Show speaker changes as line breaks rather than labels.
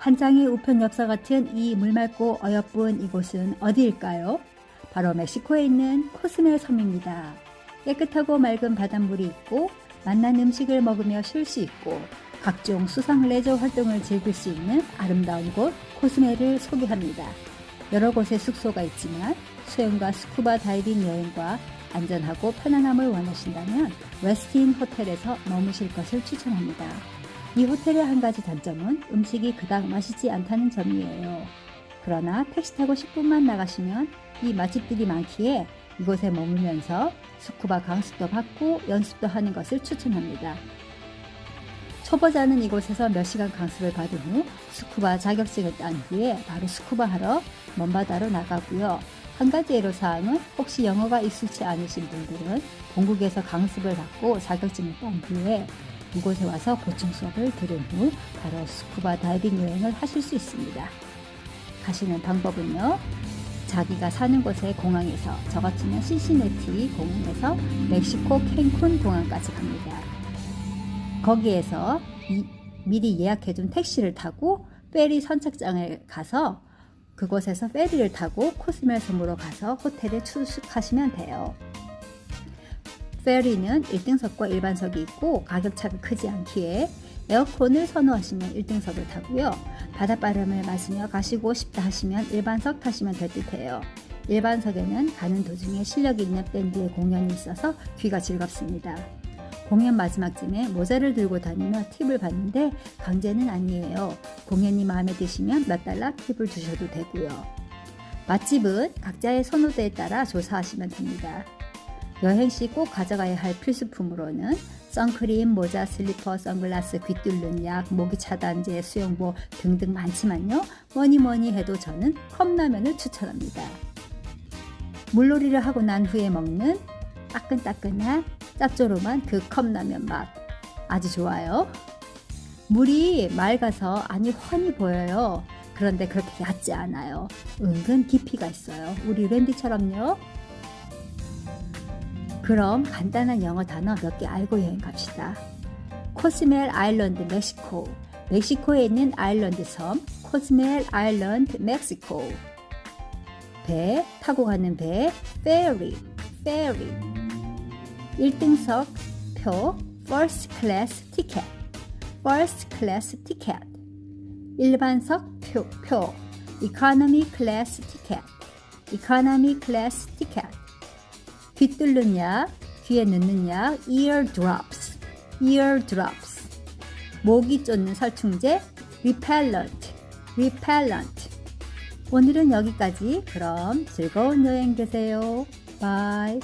한 장의 우편 엽서 같은 이 물맑고 어여쁜 이곳은 어디일까요? 바로 멕시코에 있는 코스멜 섬입니다. 깨끗하고 맑은 바닷물이 있고 맛난 음식을 먹으며 쉴 수 있고 각종 수상 레저 활동을 즐길 수 있는 아름다운 곳 코스멜을 소개합니다. 여러 곳에 숙소가 있지만 수영과 스쿠버 다이빙 여행과 안전하고 편안함을 원하신다면 웨스틴 호텔에서 머무실 것을 추천합니다. 이 호텔의 한 가지 단점은 음식이 그닥 맛있지 않다는 점이에요. 그러나 택시 타고 10분만 나가시면 이 맛집들이 많기에 이곳에 머물면서 스쿠버 강습도 받고 연습도 하는 것을 추천합니다. 초보자는 이곳에서 몇 시간 강습을 받은 후 스쿠버 자격증을 딴 후에 바로 스쿠버 하러 먼바다로 나가고요. 한 가지 애로사항은 혹시 영어가 익숙치 않으신 분들은 본국에서 강습을 받고 자격증을 딴 후에 이곳에 와서 보충 수업을 들은 후 바로 스쿠버 다이빙 여행을 하실 수 있습니다. 가시는 방법은요. 자기가 사는 곳의 공항에서 저 같으면 신시내티 공항에서 멕시코 캔쿤 공항까지 갑니다. 거기에서 이- 미리 예약해둔 택시를 타고 페리 선착장에 가서 그곳에서 페리를 타고 코스멜 섬으로 가서 호텔에 투숙하시면 돼요. 페리는 1등석과 일반석이 있고 가격차가 크지 않기에 에어컨을 선호하시면 1등석을 타고요. 바닷바람을 맞으며 가시고 싶다 하시면 일반석 타시면 될 듯해요. 일반석에는 가는 도중에 실력 있는 밴드의 공연이 있어서 귀가 즐겁습니다. 공연 마지막쯤에 모자를 들고 다니며 팁을 받는데 강제는 아니에요. 공연이 마음에 드시면 몇 달러 팁을 주셔도 되고요. 맛집은 각자의 선호도에 따라 조사하시면 됩니다. 여행 시 꼭 가져가야 할 필수품으로는 선크림, 모자, 슬리퍼, 선글라스, 귀 뚫는 약, 모기 차단제, 수영복 등등 많지만요. 뭐니 뭐니 해도 저는 컵라면을 추천합니다. 물놀이를 하고 난 후에 먹는 따끈따끈한 짭조름한 그 컵라면 맛 아주 좋아요. 물이 맑아서 안이 훤히 보여요. 그런데 그렇게 얕지 않아요. 은근 깊이가 있어요. 우리 랜디처럼요. 그럼 간단한 영어 단어 몇 개 알고 여행 갑시다. 코스멜 아일랜드 멕시코. 멕시코에 있는 아일랜드 섬 코스멜 아일랜드 멕시코. 배 타고 가는 배 ferry ferry. 1등석 표 first class ticket first class ticket. 일반석 표, 표 economy ticket economy ticket. 귀 뚫는 약, 귀에 넣는 약, ear drops, ear drops. 모기 쫓는 살충제, repellent, repellent. 오늘은 여기까지. 그럼 즐거운 여행 되세요. 바이.